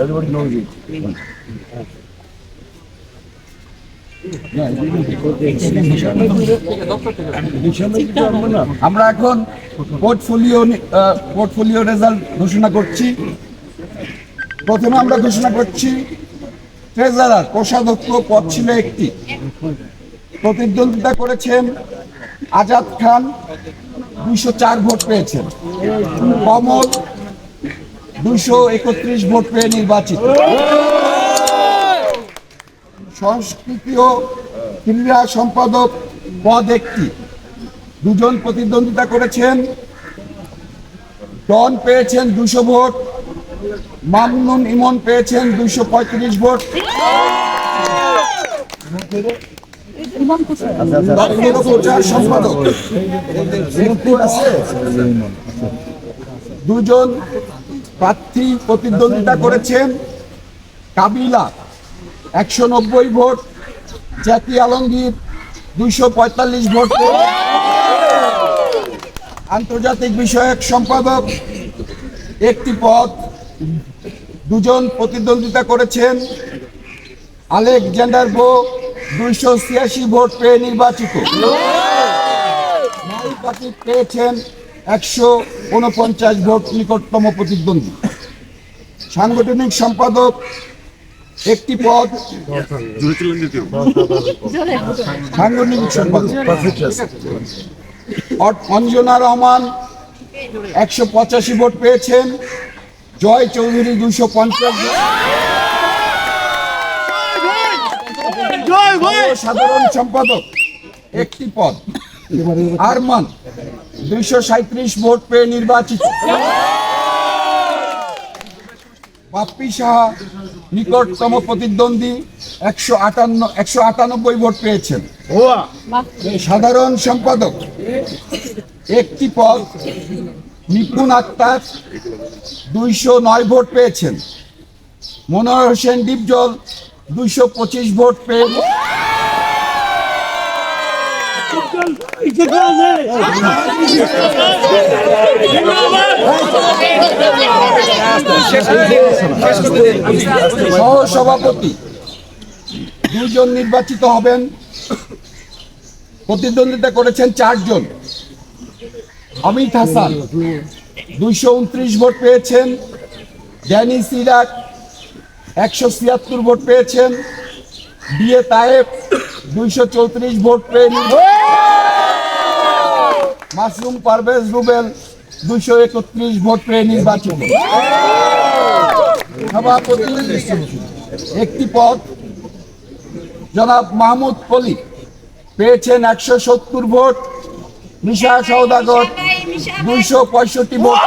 everybody knows it. আমরা এখন portfolio portfolio result ঘোষণা করছি। প্রথমে আমরা ঘোষণা করছি ট্রেজারার কোষাধ্যক্ষ পদ ছিল একটি। প্রতিদ্বন্দ্বিতা করেছেন আজাদ খান। দুইশো চার ভোট পেয়েছেন। কমল দুইশো একত্রিশ ভোট পেয়ে নির্বাচিত। সংস্কৃতি ও ক্রীড়া সম্পাদক পদ একটি। দুজন প্রতিদ্বন্দ্বিতা করেছেন। ডন পেয়েছেন দুশো ভোট। মামনুন ইমন পেয়েছেন দুইশো পঁয়ত্রিশ ভোট। সম্পাদক। দুজন প্রার্থী প্রতিদ্বন্দ্বিতা করেছেন। কাবিলা একশো নব্বই ভোট। জাতি আলমগীর দুইশো পঁয়তাল্লিশ ভোট আন্তর্জাতিক বিষয়ক সম্পাদক একটি পদ। দুজন প্রতিদ্বন্দ্বিতা করেছেন। আলেকজান্ডার বো দুইশো ছিয়াশি ভোট পেয়ে নির্বাচিত। পেয়েছেন একশো উনপঞ্চাশ ভোট নিকটতম প্রতিদ্বন্দ্বী। সাংগঠনিক সম্পাদক একটি পদ সাংগঠনিক সম্পাদক। অঞ্জনা রহমান একশো পঁচাশি ভোট পেয়েছেন, জয় চৌধুরী দুশো পঞ্চাশ সাধারণ সম্পাদক একটি পদ। আরমান দুইশো সাঁত্রিশ ভোট পেয়ে নির্বাচিত। বাপ্পি সাহা নিকটতম প্রতিদ্বন্দ্বী একশো আটান্ন একশো আটানব্বই ভোট পেয়েছেন। সাধারণ সম্পাদক একটি পদ নিপুণ আক্তার দুইশো নয় ভোট পেয়েছেন। মনোহর হোসেন ডিপজল দুইশো পঁচিশ ভোট পেয়ে সহসভাপতি দুজন নির্বাচিত হবেন। প্রতিদ্বন্দ্বিতা করেছেন চারজন। অমিত হাসান, দুইশো উনত্রিশ ভোট পেয়েছেন। ড্যানি সিরাক একশো ছিয়াত্তর ভোট পেয়েছেন। বিয়ে তায়েব দুইশো চৌত্রিশ ভোট পেয়ে। মাসরুম পারভেজ রুবেল দুইশো একত্রিশ ভোট পেয়ে নির্বাচিত। সভাপতি, একটি পদ জনাব মাহমুদ পলি পেয়েছেন একশো সত্তর ভোট। নিশা সৌদাগর দুইশো পঁয়ষট্টি ভোট।